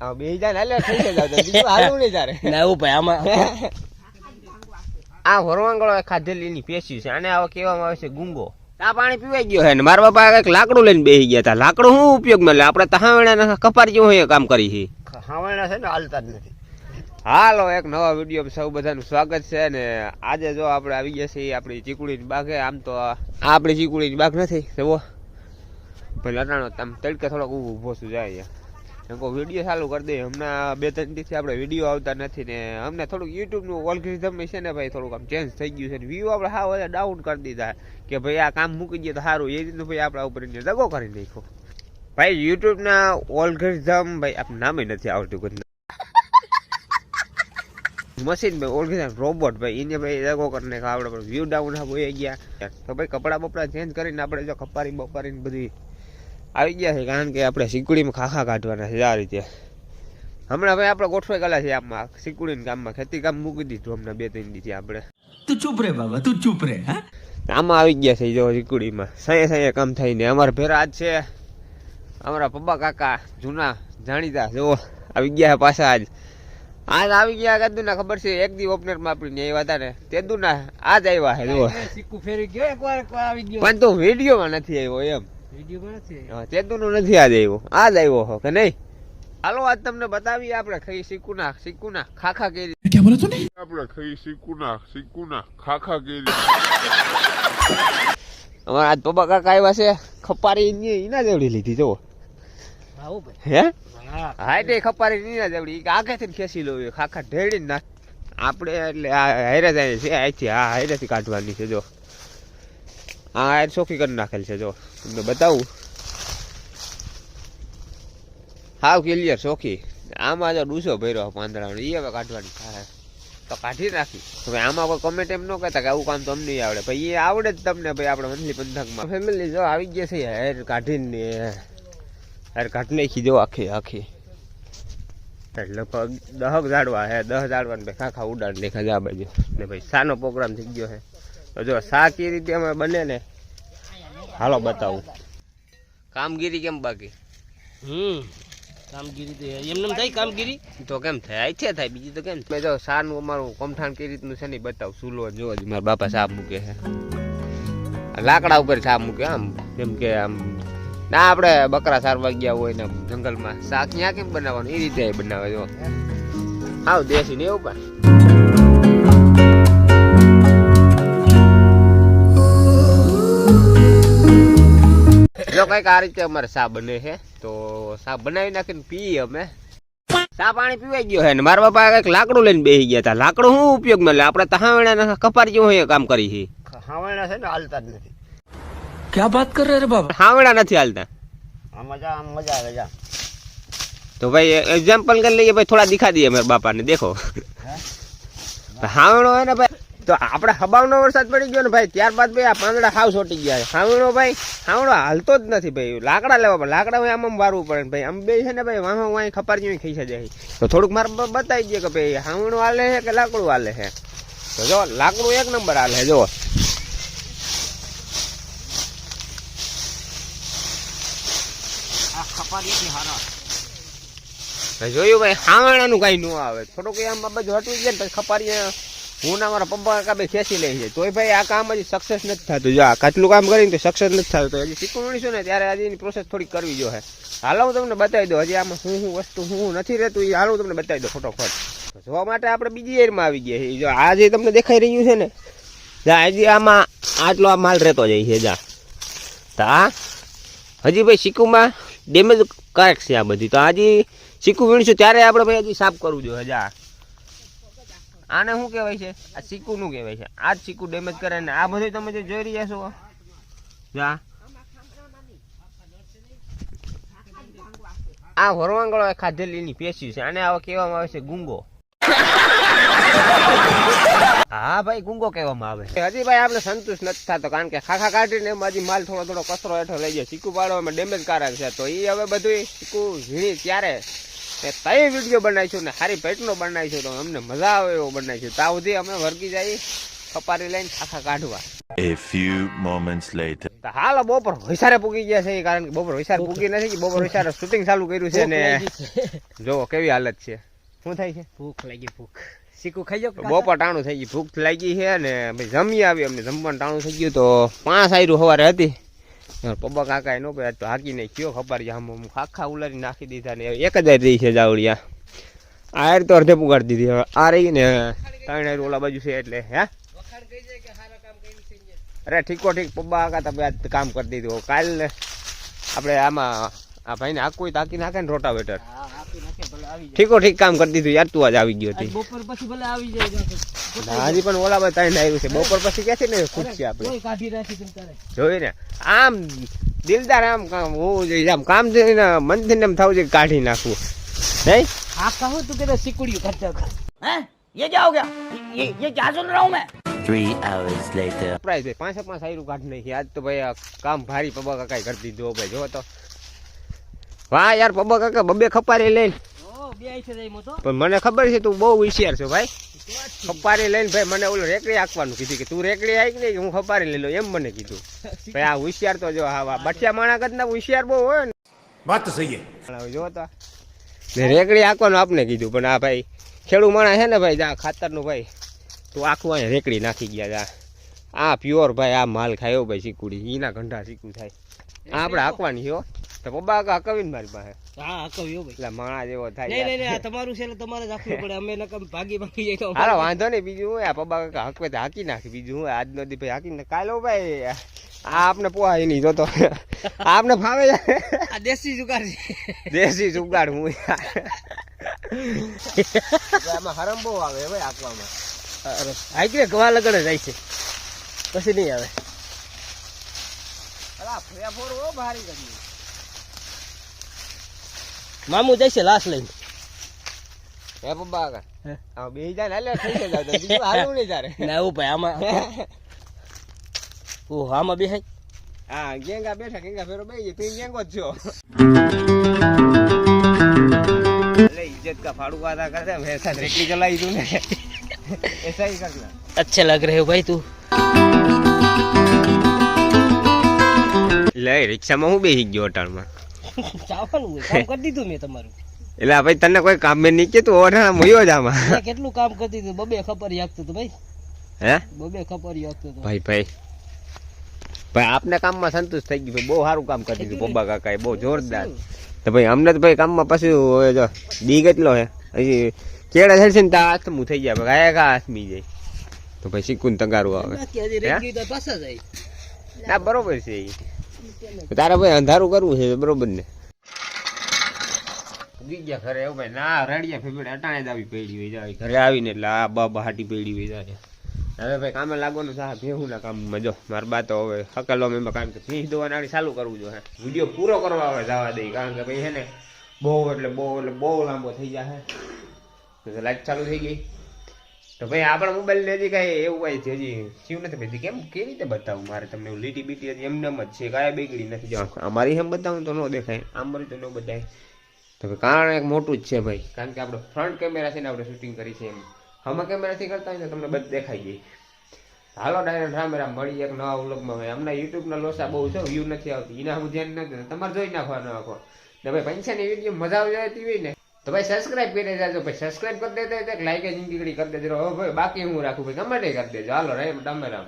આ બે જાય ને થઈ જાય બીજું હાલું નહીં તારે. ના એવું ભાઈ આમાં આ હોરવાંગળો ખાધેલી પેશી છે. આને આવા કહેવામાં આવે છે ગુંગો. આ પાણી પીવાઈ ગયો છે ને મારા બાપા કંઈક લાકડું લઈને બેસી ગયા હતા. લાકડું શું ઉપયોગ મળે આપણે તહાવણા કપાર જેવું હોય કામ કરી છે. છે ને હાલતા જ નથી. હાલો એક નવા વીડિયો સૌ બધાનું સ્વાગત છે ને આજે જો આપણે આવી ગયા છીએ આપણી ચીકુડીની બાગે. આમ તો આ આપણી ચીકુડીની બાગ નથી. જુઓ. પેલા અટાણો આમ તડકે થોડોક ઊભો ઊભો શું જાય એમ વીડિયો ચાલુ કરી દઈએ હમણાં બે, ત્રણ દિવસથી આપણે વીડિયો આવતા નથી ને. અમને થોડુંક યુટ્યુબનું ઓલ્ગરિધમ છે ને ભાઈ થોડુંક આમ ચેન્જ થઈ ગયું છે ને. વ્યૂ આપણે હા બધા ડાઉન કરી દીધા. કે ભાઈ આ કામ મૂકી દઈએ તો સારું. એ રીતનું ભાઈ આપણા ઉપર દગો કરી નાખ્યો. ભાઈ યુટ્યુબના ઓલ્ગરિધમ ભાઈ આપણે નામે નથી આવડતું મશીન ભાઈ ઓળખી રોબોટ ભાઈ, એને ભાઈ દગો કરીને આપણે વ્યૂ ડાઉન હોય ગયા. તો ભાઈ કપડાં બપડા ચેન્જ કરીને આપણે જો ખપારી બપારી બધી આવી ગયા છે કારણ કે આપણે સિકુડીમાં ખાખા કાઢવાના છે આ રીતે. હમણાં ભાઈ આપણે ગોઠવાઈ ગયેલા છે આમાં સિકુડીના કામમાં ખેતી કામ મૂકી દીધું હમણાં બે ત્રણ દીધી આપણે. તું ચૂપ રે બાબા તું ચૂપ રે આમાં આવી ગયા છે જો સિકુડીમાં સાંયે સાંયે કામ થઈને અમારા ભેરા આજ છે. અમારા પપ્પા કાકા જૂના જાણીતા જો આવી ગયા છે પાછા આજ. આજ આવી ગયા કદું ના ખબર છે? એક દી ઓપનરમાં આપણે આવ્યા હતા ને. તે દુના આજ આવ્યા છે જો. સિક્કુ ફેરી ગયો એક વાર આવી ગયો. પણ તું વિડીયોમાં નથી આવ્યો એમ. ચેતુનો નથી આજ આવ્યો. આજ આવ્યો હો કે નહીં? હાલો આજ તમને બતાવીએ આપણે ખાઈ સિકુના સિકુના ખાખા કેરી. ક્યાં બોલે તું આપણે ખાઈ સિકુના સિકુના ખાખા કેરી. અમારા આજ પપ્પા કાકા આવ્યા છે ખપારી ની ઈના જેવડી લીધી જો હે હા? તે ખપારી નીના જેવડી. આગળથી ખેંચી લો ખાખા ઢેડી ના આપણે એટલે આ હેરે જાય છે અહીંથી હા હેરેથી કાઢવાની છે જો આ આયર ચોખ્ખી કરી નાખેલ છે, જો. તમને બતાવું. હાવ ક્લિયર ચોખ્ખી. આમાં જો ડૂસો ભર્યો પાંદડાનો એ હવે કાઢવાની થાય. તો કાઢી નાખી. હવે આમાં કોઈ કમેન્ટ એમ ન કહેતા કે આવું કામ તો અમને આવડે. ભાઈ એ આવડે જ તમને, ભાઈ, આપણે મંથલી પંથકમાં. ફેમિલી જો આવી ગયા છે, હેર કાઢીને હેર કાઢી નાખી, જો આખી આખી. લગભગ દહક ઝાડવા હે, દહ ઝાડવા ને ખાખા ઉડાડ દેખા જા બાજુ. ને ભાઈ, સાનો પ્રોગ્રામ થઈ ગયો હે. તો જો સા કઈ રીતે અમે બને ને હાલો બતાવું. કામગીરી કેમ બાકી? હમ કામગીરી તો એમને થાય કામગીરી? તો કેમ થાય? છે થાય બીજી તો કેમ મેં જો સાનું અમારું કમઠાણ કઈ રીતનું છે ને બતાવું સુલો જો જ. મારા બાપા સાપ મૂકે છે. લાકડા ઉપર સાપ મૂકે આમ જેમ કે આમ ના આપણે બકરા સારવા ગયા હોય ને જંગલમાં શાક ત્યાં કેમ બનાવવાનું? એ રીતે બનાવે જો. હાવ દેશી ને એવું પણ. જો કંઈક આ રીતે અમારે સા બને છે તો સા બનાવી નાખીને પીએ અમે. સા પાણી પીવાઈ ગયો છે? ને મારા બાપા કંઈક લાકડું લઈને બેસી ગયા હતા. લાકડું શું ઉપયોગમાં લે? આપણે તહાવણા કપાર જેવું હોય કામ કરી છે. હાવણા છે ને હાલતા જ નથી. ક્યાં વાત કર રે બાપા હાવણા નથી હાલતા. મજા આમ મજા આવે જા. તો ભાઈ એક્ઝામ્પલ કરી લઈએ ભાઈ થોડા દિખા દઈએ મારા બાપાને દેખો. હાવણો હે ને ભાઈ તો આપણે હબાવનો વરસાદ પડી ગયો ને ભાઈ, ત્યારબાદ ભાઈ આ પાંદડા હાવ છોટી ગયા હાવણો ભાઈ, હાવણો હાલતો જ નથી ભાઈ. લાકડા લેવા પડે. લાકડા હોય આમ આમ વારવું પડે ભાઈ. આમ બે છે ને ભાઈ, વાહ વાંઈ ખપાર જેવી ખાઈ જાય તો થોડુંક મારે બતાવી દઈએ કે ભાઈ, હાવણું હાલે છે કે લાકડું હાલે છે? તો જો, લાકડું એક નંબર હાલે જો જોયું ભાઈ, હાવણાનું કાંઈ ન આવે. થોડુંક આમ બધું હટવી જાય ને પછી ખપારી હું ના મારા પપ્પા કાકા બે ખેંચી લે છે. તોય ભાઈ આ કામ હજી સક્સેસ નથી થતું. જો આ કાચલું કામ કરીને તો સક્સેસ નથી થતું. તો હજી શીખવણીશું ને, ત્યારે હજી એની પ્રોસેસ થોડી કરવી જો હે હાલો, હું તમને બતાવી દઉં. હજી આમાં શું શું વસ્તુ શું નથી રહેતું એ હાલો તમને બતાવી દઉં ફટોફટ. જોવા માટે આપણે બીજી એરમાં આવી ગયા છે જો આ જે તમને દેખાઈ રહ્યું છે ને, જા, હજી આમાં આટલો આ માલ રહેતો જાય છે, જા. તો આ, હજી ભાઈ સિક્કુમાં ડેમેજ કરેક્ટ છે આ બધી. તો હજી સિક્કુ વીણશું ત્યારે આપણે ભાઈ હજી સાફ કરવું જોઈએ હજા આને શું કહેવાય છે? આ સિક્કુનું કહેવાય છે. આ જ સિક્કુ ડેમેજ કરે ને આ બધું તમે જે જોઈ રહ્યા છો, જા. આ હોરવાંગળો ખાધેલી ની પેશી છે. આને આવા કહેવામાં આવે છે ગુંગો. હા ભાઈ, ગુંગો કહેવામાં આવે હજી ભાઈ આપણે સંતુષ્ટ નથી થતો, કારણ કે ખાખા કાઢીને એમાં હજી માલ થોડો થોડો કચરો હેઠો લઈ જાય. સિક્કુ પાડવામાં ડેમેજ કારક છે. તો એ હવે બધું સિક્કુ ઝીણી ત્યારે ને તઈ વીડિયો બનાવીશું ને સારી પેટનો બનાવીશું તો અમને મજા આવે એવો બનાવીશું ત્યાં સુધી અમે વર્ગી જઈએ ખપારી લઈને ખાખા કાઢવા. A few moments later. હાલ બપોર હોઈસારે પૂગી ગયા છે કારણ કે બપોર હોઈસાર પૂગી નથી કે બપોર હોઈસારે શૂટિંગ ચાલુ કર્યું છે ને જોવો કેવી હાલત છે? શું થાય છે? ભૂખ લાગી ભૂખ. શીખું ખાઈ જાવ બપોર ટાણું થઈ ગયું ભૂખ લાગી છે ને ભાઈ જમી આવી અમને જમવાનું ટાણું થઈ ગયું તો પાંચ આયરું સવારે હતી. પપ્પા કાકા એ નો ભાઈ તો હાકી નહીં કયો ખબર છે, આમ આખા ઉલારી નાખી દીધા ને એક જ રહી છે જાવડિયા આયર તો અર્ધે પુગાડી દીધી, હવે આ રહી ને ત્રણ ઓલા બાજુ છે એટલે, હે? અરે ઠીકો ઠીક, પપ્પા કાકા તમે આજ કામ કરી દીધું. કાલ આપણે આમાં, આ ભાઈને આખું તાકી નાખે ને રોટાવેટર. હા ઠીકો ઠીક કામ કરી દીધું યાર તું આજ આવી ગયો હતી બપોર પછી ભલે આવી જાય હજી પણ ઓલા ભાઈ ત્રણ આવ્યું છે. બપોર પછી ક્યાંથી ને ખૂટશે આપણે કોઈ કાઢી રાખી તમ તારે. જોઈ ને? આમ દિલદાર આમ કામ હોવું જોઈએ. આમ કામ થઈને મન થઈને એમ થવું છે કાઢી નાખવું. નહીં? આ કહું તું કે શીકુડ્યું કરતા કર Three hours later. પ્રાઇઝ ભાઈ પાંચે પાંચ આયરું કાઢી નાખી. આજ તો ભાઈ આ કામ ભારી પબ્બા કાકા કરી દીધો હો ભાઈ. જો તો. વાહ યાર પબ્બા કાકા બબ્બે ખપારી લઈને. પણ મને ખબર છે તું બહુ હોશિયાર છો ભાઈ. ખપારી લઈને ભાઈ મને ઓલું રેકડી આંકવાનું કીધું કે તું રેકડી આંક નહીં હું ખપારી લઈ લઉં એમ મને કીધું. ભાઈ આ હોશિયાર તો જો હા બચ્ચા માણા કરતા હોશિયાર બહુ હોય ને. વાત તો સહી જો તો. રેકડી આંકવાનું આપને કીધું પણ આ ભાઈ ખેડૂ માણા છે ને ભાઈ જા ખાતરનું ભાઈ તું આખું અહીંયા રેકડી નાખી ગયા જા. આ પ્યોર ભાઈ આ માલ ખાયો ભાઈ શીકુડી એના ઘંટા શીકું થાય. આ આપણે હાંકવાની હો. તો પપ્પા કાકા ને મારી પાસે. હા હા કહ્યું ભાઈ. એટલે માણા જેવો થાય નહીં નહીં નહીં, આ તમારું છે એટલે તમારે જ પડે. અમે નકમ ભાગી ભાગી જાય હાલો વાંધો નહીં બીજું હું આ પપ્પા કાકા હાંકવે તો હાંકી નાખી. બીજું હું આજનો દી ભાઈ હાંકીને કાલો ભાઈ. આ આપને પોહાય નહીં જોતો. આપને ફાવે? આ દેશી જુગાર છે. દેશી જુગાડ હું. આમાં હરમ બહુ આવે ભાઈ હાંકવામાં. કે ગવા લગડે જાય છે? પછી નહીં આવે અલા ફેર ફોર હો ભારી કરી મામુ જાય છે લાશ લઈને હે પપ્પા કાકા હે? આ બે જાય ને એટલે થઈ જાય તો બીજું હાલું નહીં તારે ના એવું ભાઈ આમાં ઓ આમાં બેહાય હા ગેંગા બેઠા ગેંગા ફેરો બેસી તું ગેંગો જ છો એટલે ઇજ્જત કા ફાડું વાતા કરતે મેં સાથ રેકડી ચલાવી તું ને ऐसा ही करना अच्छे लग रहे हो भाई तू લે રિક્ષામાં હું બેસી ગયો અટાણમાં. કામ કરી દીધું મેં તમારું. એટલે ભાઈ તને કોઈ કામ મેં નહીં કીધું ઓઢાણા મળ્યો જ આમાં. કેટલું કામ કરી દીધું? બબે ખબર યાગતું હતું ભાઈ? હે? બબે ખબર યાગતું હતું ભાઈ ભાઈ. ભાઈ આપને કામમાં સંતુષ્ટ થઈ ગયું ભાઈ બહુ સારું કામ કરી દીધું પપ્પા કાકાએ બહુ જોરદાર. તો ભાઈ અમને તો ભાઈ કામમાં પછી બી જો દી કેટલો હે? હજી કેળા છે ને ત્યાં હાથમું થઈ જાય ભાઈ ગાયા હાથમી જાય. તો પછી શીખું ને તગારું આવે. ના બરોબર છે તારે ભાઈ અંધારું કરવું છે બરોબર ને? ગયા ઘરે એવું ભાઈ ના રડિયા ફેફડે અટાણે જ આવી પડી હોય જાય. ઘરે આવીને એટલે આ બાબા હાટી પડી હોય જાય. હવે ભાઈ કામે લાગવાનું છે ભેહું ના કામમાં જો. મારા બા તો હવે હકલો મેં કામ કે ભીંસ દોવા નાળી ચાલુ કરવું જોઈએ વીડિયો પૂરો કરવા આવે જવા દઈ કારણ કે ભાઈ છે ને બહુ એટલે બહુ એટલે બહુ લાંબો થઈ જાય તો લાઈટ ચાલુ થઈ ગઈ. તો ભાઈ આપણા મોબાઈલ હજી કાંઈ, એવું કાંઈ હજી થયું નથી ભાઈ. કેમ, કેવી રીતે બતાવું મારે તમને? લીટી બીટી હજી એમને એમ જ છે, કાંઈ બેગડી નથી. જો, અમારી એમ બતાવું તો ન દેખાય. આમ તો ન બતાય. તો કારણ એક મોટું જ છે ભાઈ. કારણ કે આપણે ફ્રન્ટ કેમેરા છે ને આપણે શૂટિંગ કરી છે એમ. હમણાં કેમેરાથી કરતા હોય ને તમને બધું દેખાઈ જાય. હાલો ડાયરેક્ટ રામ મળી એક નવા વ્લોગમાં ભાઈ. હમણાં યુટ્યુબના લોસા બહુ છે વ્યૂ નથી આવતી. એના હું ધ્યાન નથી તમારે જોઈ નાખવા આખો. ને ભાઈ પૈસાની વીડિયો મજા આવી જતી હોય ને તો ભાઈ સબસ્ક્રાઇબ કરી દેજો ભાઈ સબસ્ક્રાઇબ કરી હોય તો લાઈક જિંદગી કરી દેજો. હવે ભાઈ, બાકી હું રાખું ભાઈ કમેન્ટ કરી દેજો. હાલો રામ રામ.